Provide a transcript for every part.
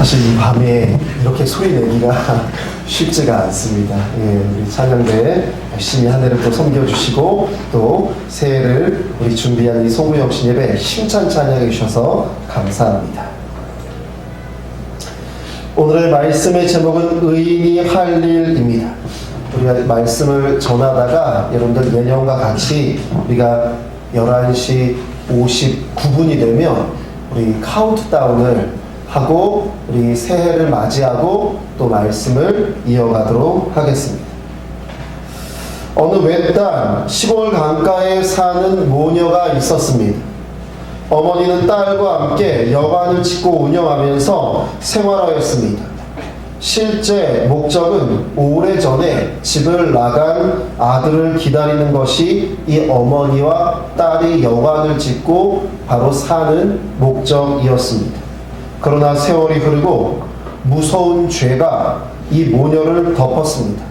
사실 이 밤에 이렇게 소리 내기가 쉽지가 않습니다. 예, 우리 찬양대 열심히 한 해를 또 섬겨주시고 또 새해를 우리 준비한 이 소구영신 예배 힘찬 찬양해 주셔서 감사합니다. 오늘의 말씀의 제목은 의인이 할 일입니다. 우리가 말씀을 전하다가 여러분들 예년과 같이 우리가 11시 59분이 되면 우리 카운트다운을 하고 우리 새해를 맞이하고 또 말씀을 이어가도록 하겠습니다. 어느 외딴 시골 강가에 사는 모녀가 있었습니다. 어머니는 딸과 함께 여관을 짓고 운영하면서 생활하였습니다. 실제 목적은 오래전에 집을 나간 아들을 기다리는 것이 이 어머니와 딸이 여관을 짓고 바로 사는 목적이었습니다. 그러나 세월이 흐르고 무서운 죄가 이 모녀를 덮었습니다.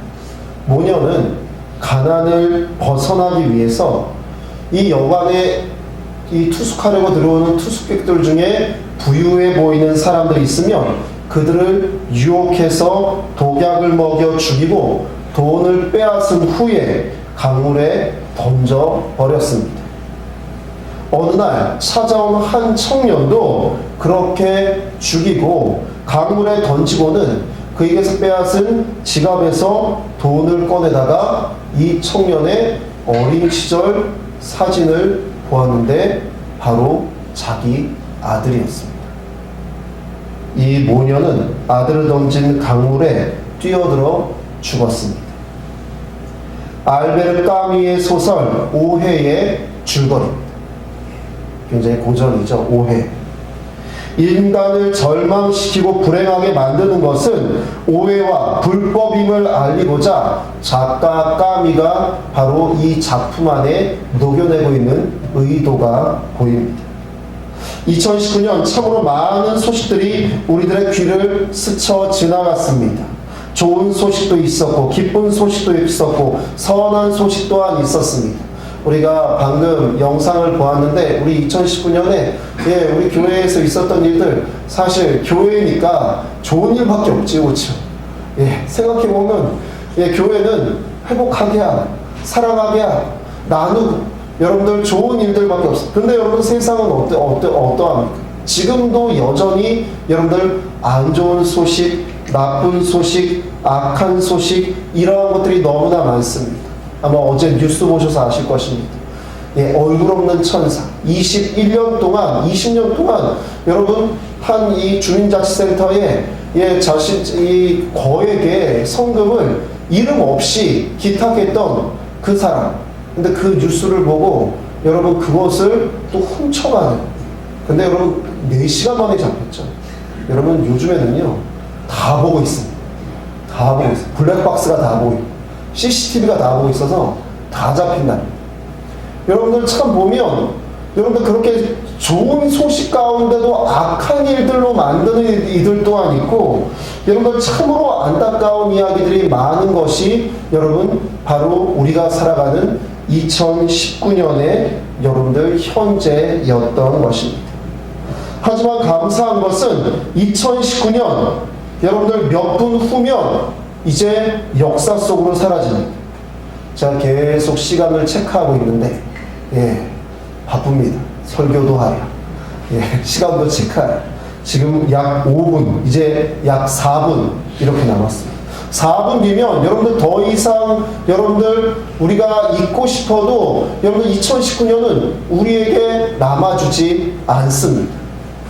모녀는 가난을 벗어나기 위해서 이 여관에 이 투숙하려고 들어오는 투숙객들 중에 부유해 보이는 사람들이 있으면 그들을 유혹해서 독약을 먹여 죽이고 돈을 빼앗은 후에 강물에 던져 버렸습니다. 어느 날 찾아온 한 청년도 그렇게 죽이고 강물에 던지고는 그에게서 빼앗은 지갑에서 돈을 꺼내다가 이 청년의 어린 시절 사진을 보았는데 바로 자기 아들이었습니다. 이 모녀는 아들을 던진 강물에 뛰어들어 죽었습니다. 알베르 까미의 소설 오해의 줄거리입니다. 굉장히 고전이죠. 오해. 인간을 절망시키고 불행하게 만드는 것은 오해와 불법임을 알리고자 작가 까미가 바로 이 작품 안에 녹여내고 있는 의도가 보입니다. 2019년 참으로 많은 소식들이 우리들의 귀를 스쳐 지나갔습니다. 좋은 소식도 있었고, 기쁜 소식도 있었고, 선한 소식 또한 있었습니다. 우리가 방금 영상을 보았는데 우리 2019년에 예, 우리 교회에서 있었던 일들 사실 교회니까 좋은 일밖에 없지 그렇죠? 예, 생각해 보면 예, 교회는 회복하게 하, 사랑하게 하, 나누고 여러분들 좋은 일들밖에 없어. 근데 여러분 세상은 어떠 어떠 어떠합니까? 지금도 여전히 여러분들 안 좋은 소식, 나쁜 소식, 악한 소식 이러한 것들이 너무나 많습니다. 아마 어제 뉴스 보셔서 아실 것입니다. 예, 얼굴 없는 천사. 21년 동안, 20년 동안 여러분 한 이 주민자치센터에 예, 자신 이 거액의 성금을 이름 없이 기탁했던 그 사람. 근데 그 뉴스를 보고 여러분 그것을 또 훔쳐가는. 근데 여러분 4시간 만에 잡혔죠. 여러분 요즘에는요. 다 보고 있습니다. 다 보고 있어요. 블랙박스가 다 있고. CCTV가 다 보고 있어서 다 잡힌다. 여러분들 참 보면 여러분들 그렇게 좋은 소식 가운데도 악한 일들로 만드는 이들 또한 있고 여러분들 참으로 안타까운 이야기들이 많은 것이 여러분 바로 우리가 살아가는 2019년의 여러분들 현재였던 것입니다. 하지만 감사한 것은 2019년 여러분들 몇 분 후면 이제 역사 속으로 사라집니다. 제가 계속 시간을 체크하고 있는데, 예, 바쁩니다. 설교도 하여. 예, 시간도 체크하여. 지금 약 5분, 이제 약 4분, 이렇게 남았습니다. 4분 뒤면 여러분들 더 이상 여러분들 우리가 잊고 싶어도 여러분들 2019년은 우리에게 남아주지 않습니다.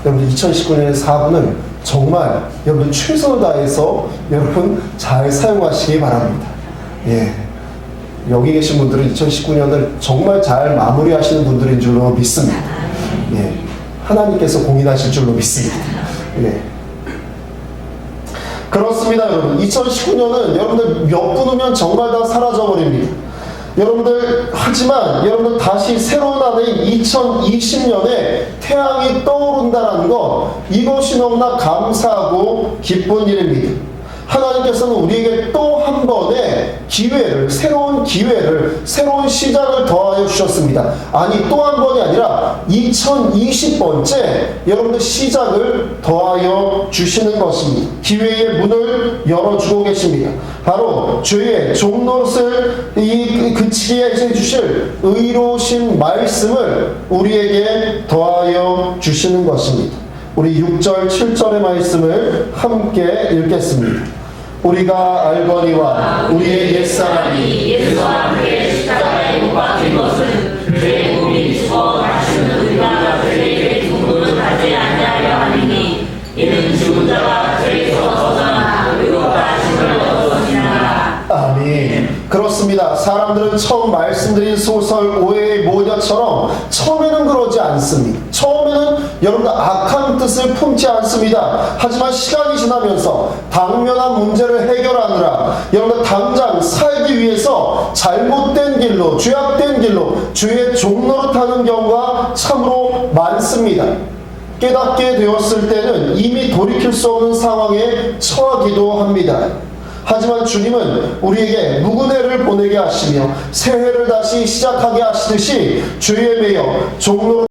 여러분들 2019년의 4분을 정말 여러분 최선을 다해서 여러분 잘 사용하시기 바랍니다. 예. 여기 계신 분들은 2019년을 정말 잘 마무리하시는 분들인 줄로 믿습니다. 예. 하나님께서 공인하실 줄로 믿습니다. 예. 그렇습니다, 여러분. 2019년은 여러분들 몇분 후면 정말 다 사라져버립니다. 여러분들, 하지만 여러분들 다시 새로운 한 해인 2020년에 태양이 떠오른다는 것, 이것이 너무나 감사하고 기쁜 일입니다. 하나님께서는 우리에게 또 한 번의 기회를, 새로운 기회를, 새로운 시작을 더하여 주셨습니다. 아니, 또 한 번이 아니라 2020번째 여러분들 시작을 더하여 주시는 것입니다. 기회의 문을 열어주고 계십니다. 바로 주의 종노릇을 이 그치게 해주실 의로우신 말씀을 우리에게 더하여 주시는 것입니다. 우리 6절, 7절의 말씀을 함께 읽겠습니다. 우리가 알거니와 우리의 옛사람이 예수와 함께 십자가에 못 박힌 것은 죄의 몸이 죽어 다시는 우리가 죄에게 죽음을 받지 아니하려 하리니 이는 죽은 자가 죄 아멘. 그렇습니다. 사람들은 처음 말씀드린 소설 오해의 모녀처럼 처음에는 그러지 않습니다. 처음에는 여러분들 악한 뜻을 품지 않습니다. 하지만 시간이 지나면서 당면한 문제를 해결하느라 여러분들 당장 살기 위해서 잘못된 길로 죄악된 길로 죄의 종로를 타는 경우가 참으로 많습니다. 깨닫게 되었을 때는 이미 돌이킬 수 없는 상황에 처하기도 합니다. 하지만 주님은 우리에게 묵은 해를 보내게 하시며 새 해를 다시 시작하게 하시듯이 죄에 매여 종로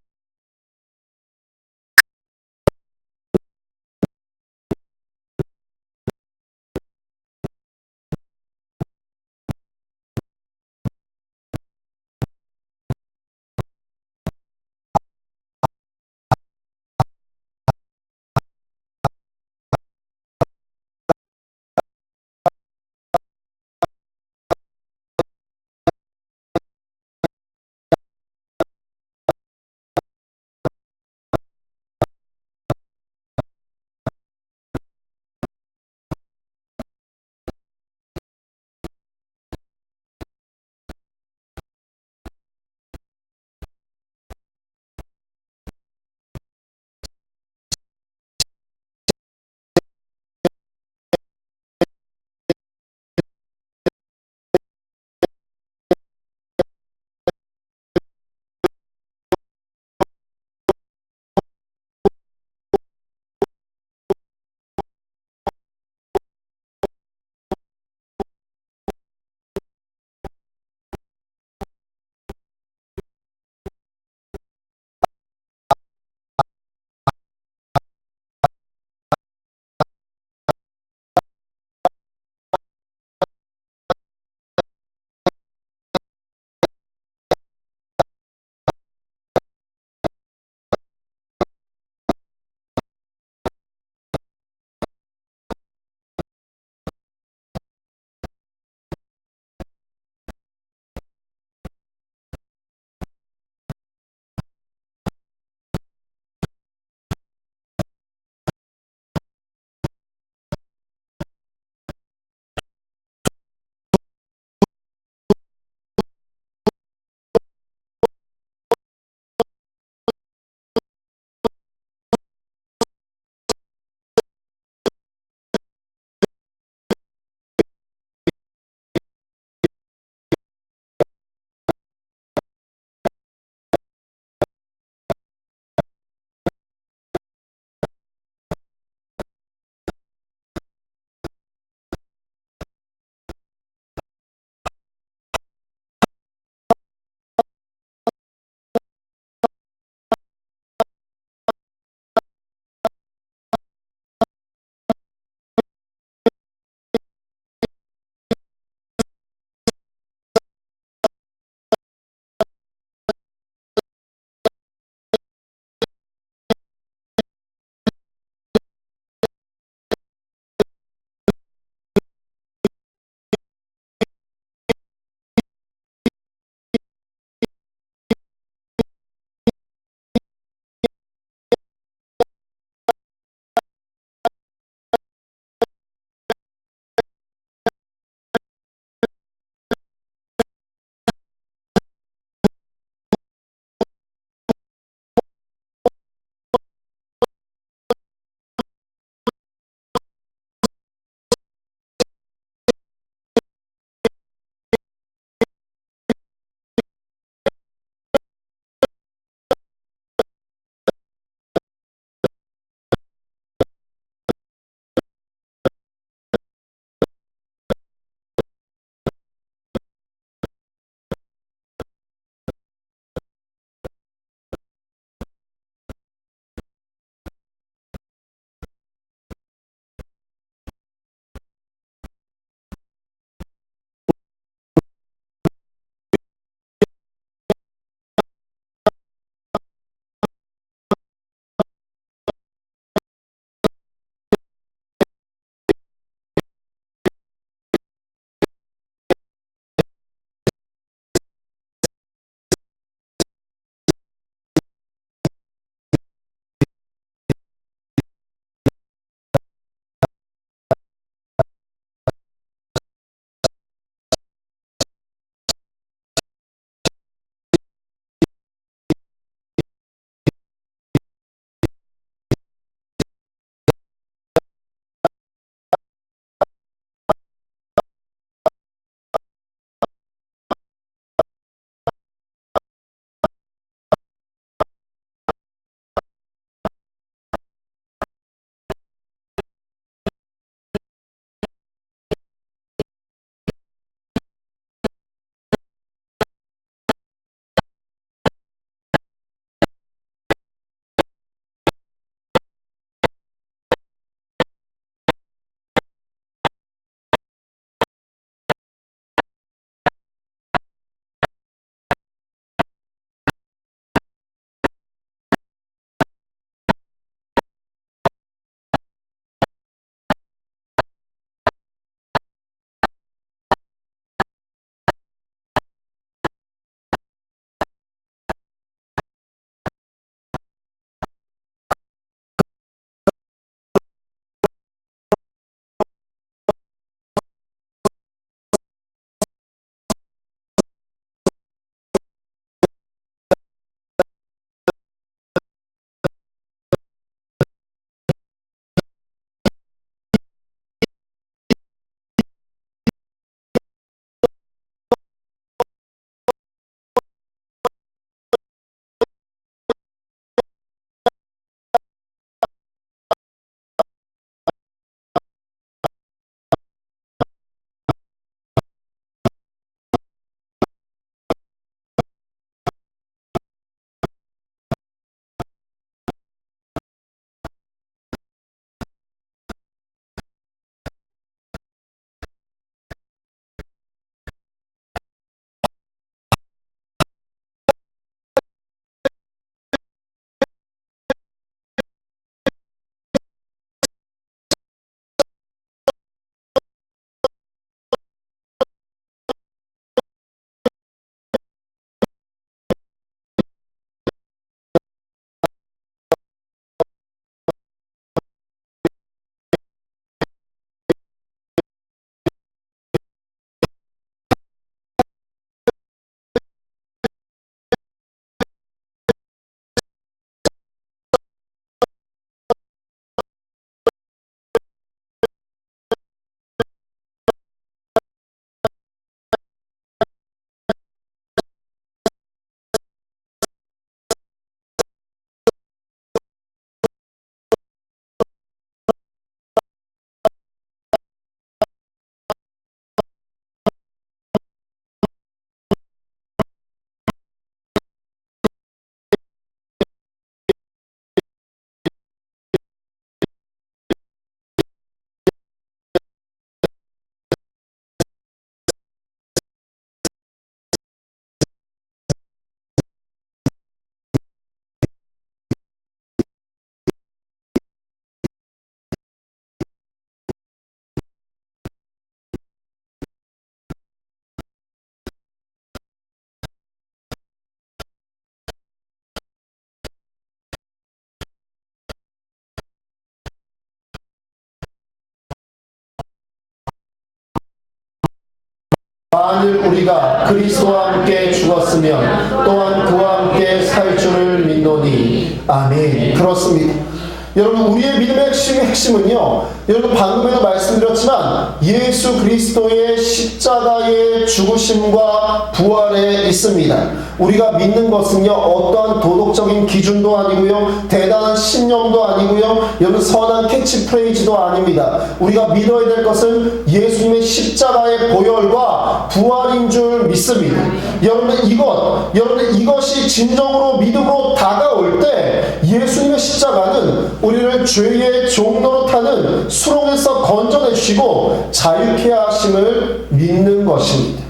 만일 우리가 그리스도와 함께 죽었으면 또한 그와 함께 살 줄을 믿노니. 아멘. 그렇습니다. 여러분 우리의 믿음의 핵심, 핵심은요 여러분 방금에도 말씀드렸지만 예수 그리스도의 십자가의 죽으심과 부활에 있습니다 우리가 믿는 것은요 어떠한 도덕적인 기준도 아니고요 대단한 신념도 아니고요 여러분 선한 캐치프레이즈도 아닙니다 우리가 믿어야 될 것은 예수님의 십자가의 보혈과 부활인 줄 믿습니다 여러분 이것 여러분 이것이 진정으로 믿음으로 다가올 때 예수님의 십자가는 우리를 죄의 종로로 타는 수렁에서 건져내 주시고 자유케 하심을 믿는 것입니다.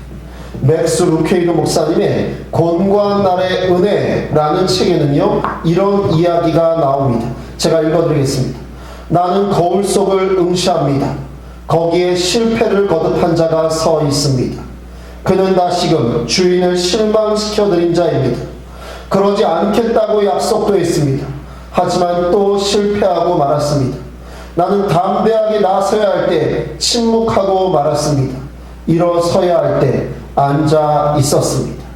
맥스 루케이도 목사님의 곤고한 날의 은혜라는 책에는요 이런 이야기가 나옵니다. 제가 읽어드리겠습니다. 나는 거울 속을 응시합니다. 거기에 실패를 거듭한 자가 서 있습니다. 그는 다시금 주인을 실망시켜 드린 자입니다. 그러지 않겠다고 약속도 했습니다. 하지만 또 실패하고 말았습니다. 나는 담대하게 나서야 할 때 침묵하고 말았습니다. 일어서야 할 때 앉아 있었습니다.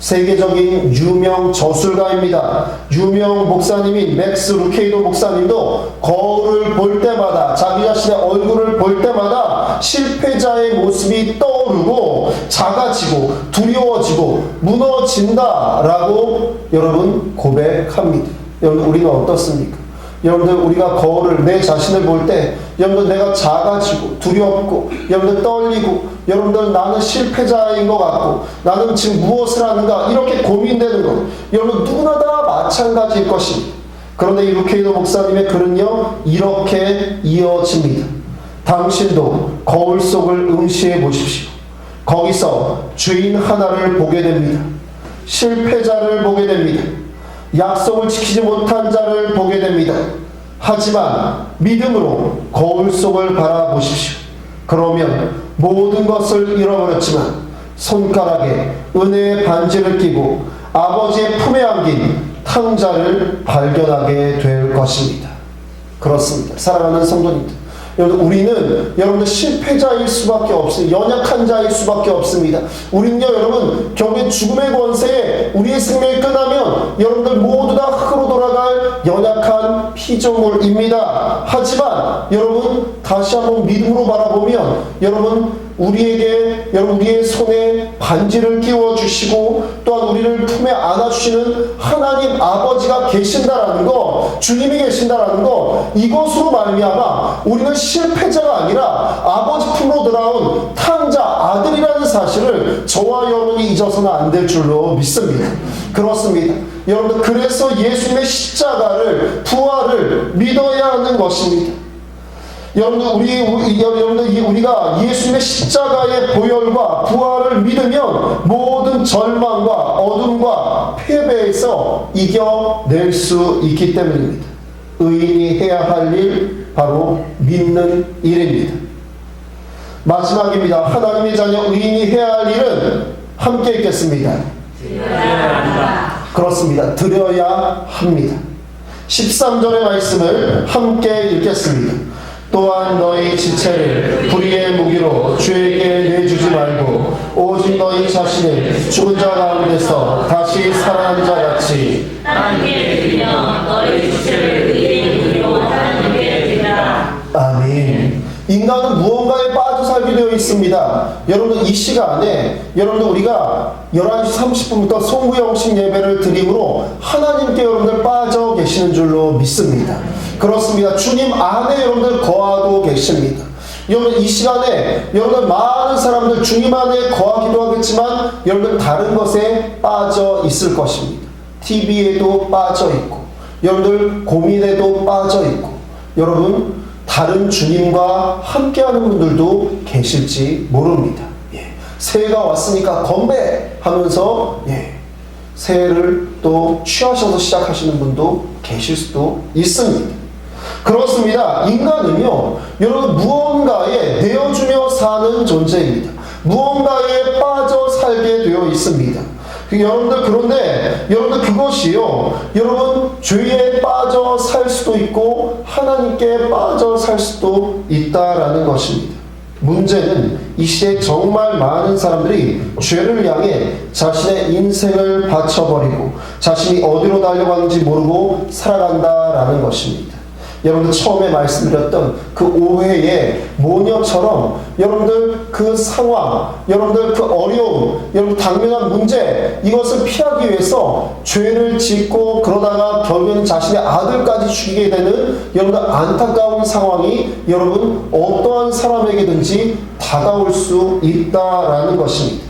세계적인 유명 저술가입니다. 유명 목사님인 맥스 루케이도 목사님도 거울을 볼 때마다 자기 자신의 얼굴을 볼 때마다 실패자의 모습이 떠오르고 작아지고 두려워지고 무너진다라고 여러분 고백합니다. 여러분 우리가 어떻습니까? 여러분들 우리가 거울을 내 자신을 볼 때 여러분들 내가 작아지고 두렵고 여러분들 떨리고 여러분들 나는 실패자인 것 같고 나는 지금 무엇을 하는가 이렇게 고민되는 것 여러분 누구나 다 마찬가지일 것입니다. 그런데 이 루케이도 목사님의 글은요 이렇게 이어집니다. 당신도 거울 속을 응시해 보십시오. 거기서 주인 하나를 보게 됩니다. 실패자를 보게 됩니다. 약속을 지키지 못한 자를 보게 됩니다. 하지만 믿음으로 거울 속을 바라보십시오. 그러면 모든 것을 잃어버렸지만 손가락에 은혜의 반지를 끼고 아버지의 품에 안긴 탕자를 발견하게 될 것입니다. 그렇습니다. 사랑하는 성도님들. 여러분 우리는 여러분들 실패자일 수밖에 없습니다. 연약한 자일 수밖에 없습니다. 우리는요 여러분 결국에 죽음의 권세에 우리의 생명이 끝나면 여러분들 돌아갈 피조물입니다. 하지만 여러분 다시 한번 믿음으로 바라보면 여러분 우리에게 여러분 우리의 손에 반지를 끼워 주시고 또한 우리를 품에 안아 주시는 하나님 아버지가 계신다라는 거, 주님이 계신다라는 거 이것으로 말미암아 우리는 실패자가 아니라 아버지 품으로 돌아온 탕자 아들이라는 사실을 저와 여러분이 잊어서는 안 될 줄로 믿습니다. 그렇습니다. 여러분 그래서 예수님의 십자가를 부활을 믿어야 하는 것입니다. 여러분들 우리, 여러분들 이 우리가 예수님의 십자가의 보혈과 부활을 믿으면 모든 절망과 어둠과 패배에서 이겨낼 수 있기 때문입니다. 의인이 해야 할 일 바로 믿는 일입니다. 마지막입니다. 하나님의 자녀 의인이 해야 할 일은 함께 읽겠습니다. 그렇습니다. 드려야 합니다. 13절의 말씀을 함께 읽겠습니다. 또한 너희 지체를 불의의 무기로 주에게 내주지 말고 오직 너희 자신을 죽은 자 가운데서 다시 살아난 자 같이 하나님께 드리며 너희 주체를 인간은 무언가에 빠져 살게 되어 있습니다. 여러분 이 시간에 여러분들 우리가 11시 30분부터 송구영식 예배를 드림으로 하나님께 여러분들 빠져 계시는 줄로 믿습니다. 그렇습니다. 주님 안에 여러분들 거하고 계십니다. 여러분 이 시간에 여러분들 많은 사람들 주님 안에 거하기도 하겠지만 여러분들 다른 것에 빠져 있을 것입니다. TV에도 빠져 있고 여러분들 고민에도 빠져 있고 여러분 다른 주님과 함께하는 분들도 계실지 모릅니다. 예. 새해가 왔으니까 건배 하면서 예. 새해를 또 취하셔서 시작하시는 분도 계실 수도 있습니다. 그렇습니다. 인간은요, 여러분 무언가에 내어주며 사는 존재입니다. 무언가에 빠져 살게 되어 있습니다. 그 여러분들 그런데 여러분들 그것이요 여러분 죄에 빠져 살 수도 있고 하나님께 빠져 살 수도 있다라는 것입니다. 문제는 이 시대에 정말 많은 사람들이 죄를 향해 자신의 인생을 바쳐버리고 자신이 어디로 달려가는지 모르고 살아간다라는 것입니다. 여러분들 처음에 말씀드렸던 그 오해의 모녀처럼 여러분들 그 상황, 여러분들 그 어려움, 여러분 당면한 문제 이것을 피하기 위해서 죄를 짓고 그러다가 결국엔 자신의 아들까지 죽이게 되는 여러분들 안타까운 상황이 여러분 어떠한 사람에게든지 다가올 수 있다라는 것입니다.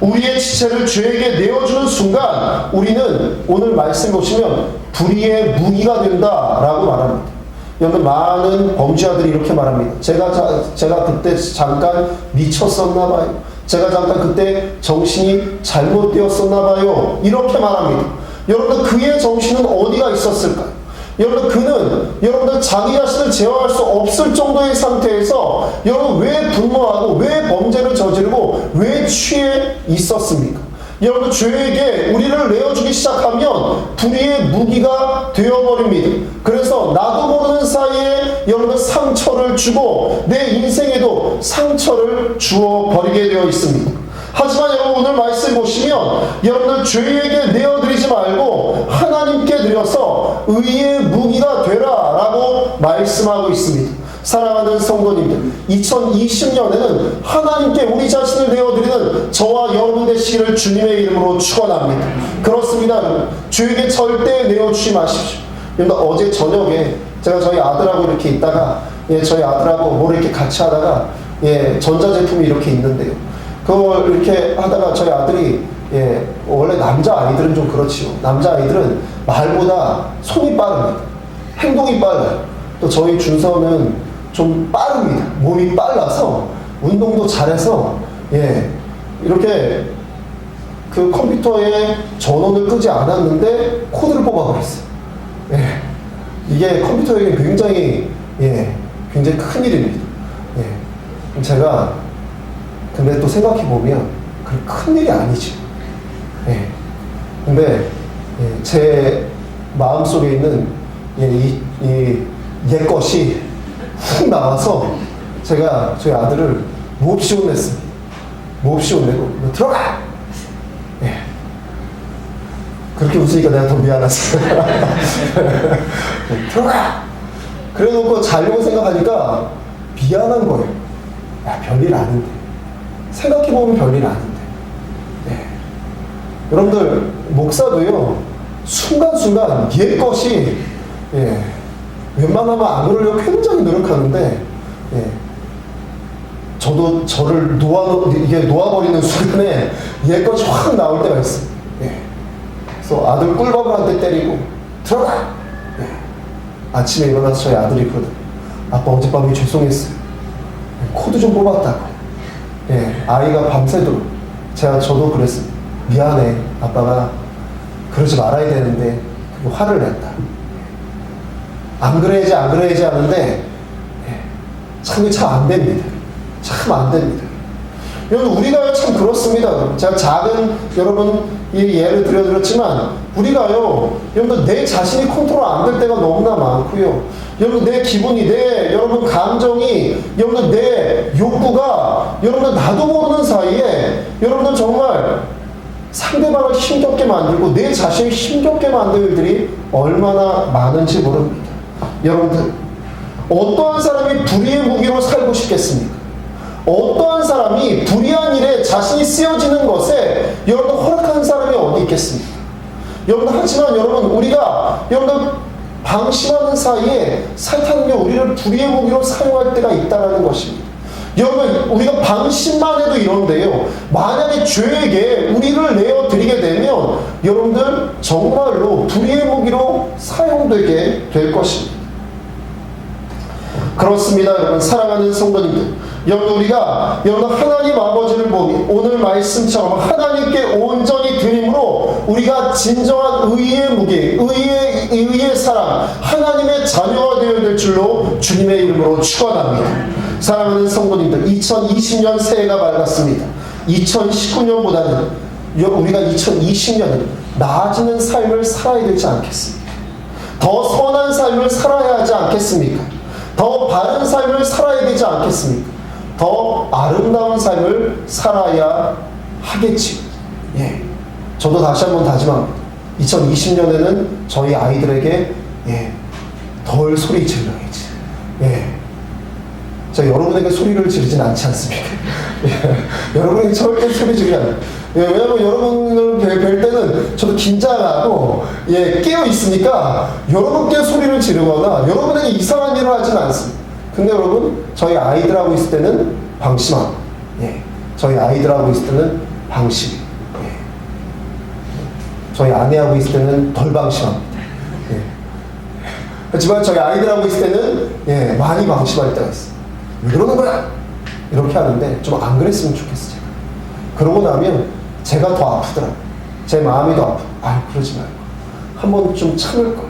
우리의 지체를 죄에게 내어주는 순간 우리는 오늘 말씀 보시면 불의의 무기가 된다라고 말합니다. 여러분 많은 범죄자들이 이렇게 말합니다. 제가 자, 제가 그때 잠깐 미쳤었나 봐요. 제가 잠깐 그때 정신이 잘못되었었나 봐요. 이렇게 말합니다. 여러분들 그의 정신은 어디가 있었을까요? 여러분 그는 여러분들 자기 자신을 제어할 수 없을 정도의 상태에서 여러분 왜 분노하고 왜 범죄를 저지르고 왜 취해 있었습니까? 여러분 죄에게 우리를 내어주기 시작하면 불의의 무기가 되어버립니다. 그래서 나도 모르는 사이에 여러분 상처를 주고 내 인생에도 상처를 주어 버리게 되어 있습니다. 하지만 여러분 오늘 말씀 보시면 여러분들 죄에게 내어드리지 말고 하나님께 드려서 의의 무기가 되라라고 말씀하고 있습니다. 사랑하는 성도님들, 2020년에는 하나님께 우리 자신을 내어드리는 저와 여러분 되시기를 주님의 이름으로 축원합니다. 그렇습니다. 주에게 절대 내어주지 마십시오. 여러분 어제 저녁에 제가 저희 아들하고 이렇게 있다가 예, 저희 아들하고 뭘 이렇게 같이 하다가 예, 전자제품이 이렇게 있는데요. 그걸 이렇게 하다가 저희 아들이 예, 원래 남자 아이들은 좀 그렇지요. 남자 아이들은 말보다 손이 빠릅니다. 행동이 빨라요. 또 저희 준서는 좀 빠릅니다. 몸이 빨라서 운동도 잘해서 예 이렇게 그 컴퓨터에 전원을 끄지 않았는데 코드를 뽑아버렸어요. 예 이게 컴퓨터에게 굉장히 예 굉장히 큰 일입니다. 예 제가 근데 또 생각해 보면 그큰 일이 아니죠. 예 근데 예, 제 마음 속에 있는 예, 이, 이 옛것이 훅 나와서 제가 저희 아들을 몹시 혼냈습니다. 몹시 혼내고 너 들어가! 예. 그렇게 웃으니까 내가 더 미안했어요. 들어가! 그래 놓고 자려고 생각하니까 미안한 거예요. 야, 별일 아닌데. 생각해보면 별일 아닌데. 예. 여러분들, 목사도요, 순간순간 옛 것이, 예, 웬만하면 안 그러려고 굉장히 노력하는데, 예, 저도 저를 놓아, 이게 놓아버리는 순간에 옛 것이 확 나올 때가 있어요. 예. 그래서 아들 대 때리고, 들어가! 예. 아침에 일어나서 저희 아들이 그러더 아빠 어젯밤에 죄송했어요. 예, 코드 좀 뽑았다고. 예, 아이가 밤새도록 제가 저도 그랬습니다. 미안해, 아빠가 그러지 말아야 되는데 그 화를 냈다. 안 그래야지 안 그래야지 하는데 예, 참참안 됩니다. 참 안 됩니다. 여러분 우리가 참 그렇습니다. 제가 작은 여러분 이 예를 들어드렸지만 우리가요 여러분 내 자신이 컨트롤 안 될 때가 너무나 많고요. 여러분 내 기분이 내 여러분 감정이 여러분 내 욕구가 여러분 나도 모르는 사이에 여러분들 정말 상대방을 힘겹게 만들고 내 자신을 힘겹게 만드는 일들이 얼마나 많은지 모릅니다. 여러분들 어떠한 사람이 불의의 무기로 살고 싶겠습니까? 어떠한 사람이 불의한 일에 자신이 쓰여지는 것에 여러분 허락하는 사람이 어디 있겠습니까? 여러분 하지만 여러분 우리가 여러분 방심하는 사이에 사탄이 우리를 불의의 무기로 사용할 때가 있다는 것입니다. 여러분 우리가 방심만 해도 이런데요. 만약에 죄에게 우리를 내어 드리게 되면 여러분들 정말로 불의의 무기로 사용되게 될 것입니다. 그렇습니다, 여러분. 사랑하는 성도님들. 여러분, 우리가, 여러분, 하나님 아버지를 보니, 오늘 말씀처럼 하나님께 온전히 드림으로 우리가 진정한 의의 무게, 의의, 의의 사랑, 하나님의 자녀가 되어야 될 줄로 주님의 이름으로 축원합니다. 사랑하는 성도님들, 2020년 새해가 밝았습니다. 2019년보다는 우리가 2020년은 나아지는 삶을 살아야 되지 않겠습니까? 더 선한 삶을 살아야 하지 않겠습니까? 더 바른 삶을 살아야 되지 않겠습니까? 더 아름다운 삶을 살아야 하겠지. 예. 저도 다시 한번 다짐합니다. 2020년에는 저희 아이들에게 예, 덜 소리 질러야지. 예. 자, 여러분에게 소리를 지르진 않지 않습니까? 예. 여러분이 절대 소리 지르지 않아요. 예, 왜냐면 여러분을 뵐, 뵐 때는 저도 긴장하고, 예, 깨어 있으니까 여러분께 소리를 지르거나 여러분에게 이상한 일을 하진 않습니다. 근데 여러분, 저희 아이들하고 있을 때는 방심합니다. 예. 저희 아이들하고 있을 때는 방심. 예. 저희 아내하고 있을 때는 덜 방심합니다. 예. 하지만 저희 아이들하고 있을 때는 예, 많이 방심할 때가 있어요. 왜 그러는 거야? 이렇게 하는데 좀 안 그랬으면 좋겠어 제가. 그러고 나면 제가 더 아프더라고요. 제 마음이 더 아프. 아 그러지 말고 한번 좀 참을 걸.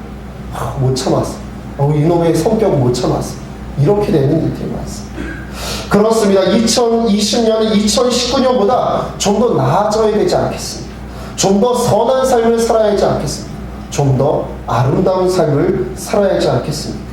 아, 못 참았어. 어, 이놈의 성격 못 참았어. 이렇게 되는 일들이 많습니다. 그렇습니다. 2020년은 2019년보다 좀 더 나아져야 되지 않겠습니까? 좀 더 선한 삶을 살아야 하지 않겠습니까? 좀 더 아름다운 삶을 살아야 하지 않겠습니까?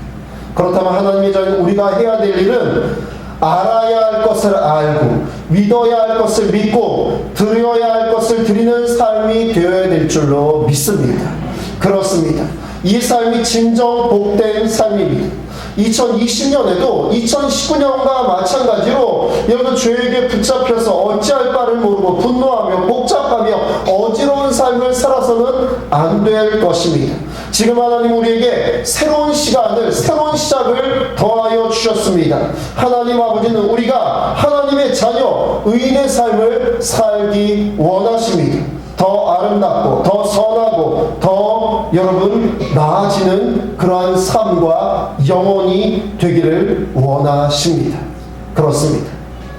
그렇다면 하나님의 자녀 우리가 해야 될 일은 알아야 할 것을 알고 믿어야 할 것을 믿고 드려야 할 것을 드리는 삶이 되어야 될 줄로 믿습니다. 그렇습니다. 이 삶이 진정 복된 삶입니다. 2020년에도 2019년과 마찬가지로 여러분 죄에게 붙잡혀서 어찌할 바를 모르고 분노하며 복잡하며 어지러운 삶을 살아서는 안 될 것입니다. 지금 하나님 우리에게 새로운 시간을 새로운 시작을 더하여 주셨습니다. 하나님 아버지는 우리가 하나님의 자녀 의인의 삶을 살기 원하십니다. 더 아름답고 더 선하고 더 여러분 나아지는 그러한 삶과 영혼이 되기를 원하십니다. 그렇습니다.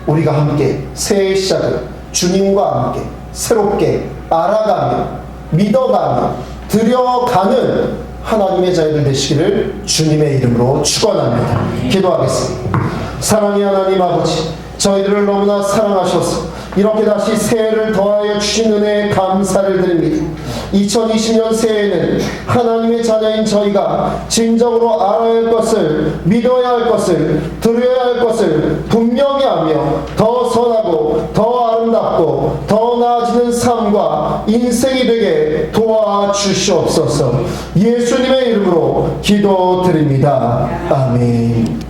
우리가 함께 새해 시작을 주님과 함께 새롭게 알아가며 믿어가며 들여가는 하나님의 자녀들 되시기를 주님의 이름으로 축원합니다. 기도하겠습니다. 사랑의 하나님 아버지, 저희들을 너무나 사랑하셔서 이렇게 다시 새해를 더하여 주신 은혜에 감사를 드립니다. 2020년 새해에는 하나님의 자녀인 저희가 진정으로 알아야 할 것을 믿어야 할 것을 들어야 할 것을 분명히 하며 더 선하고 더 아름답고 더 나아지는 삶과 인생이 되게 도와주시옵소서 예수님의 이름으로 기도드립니다. 아멘.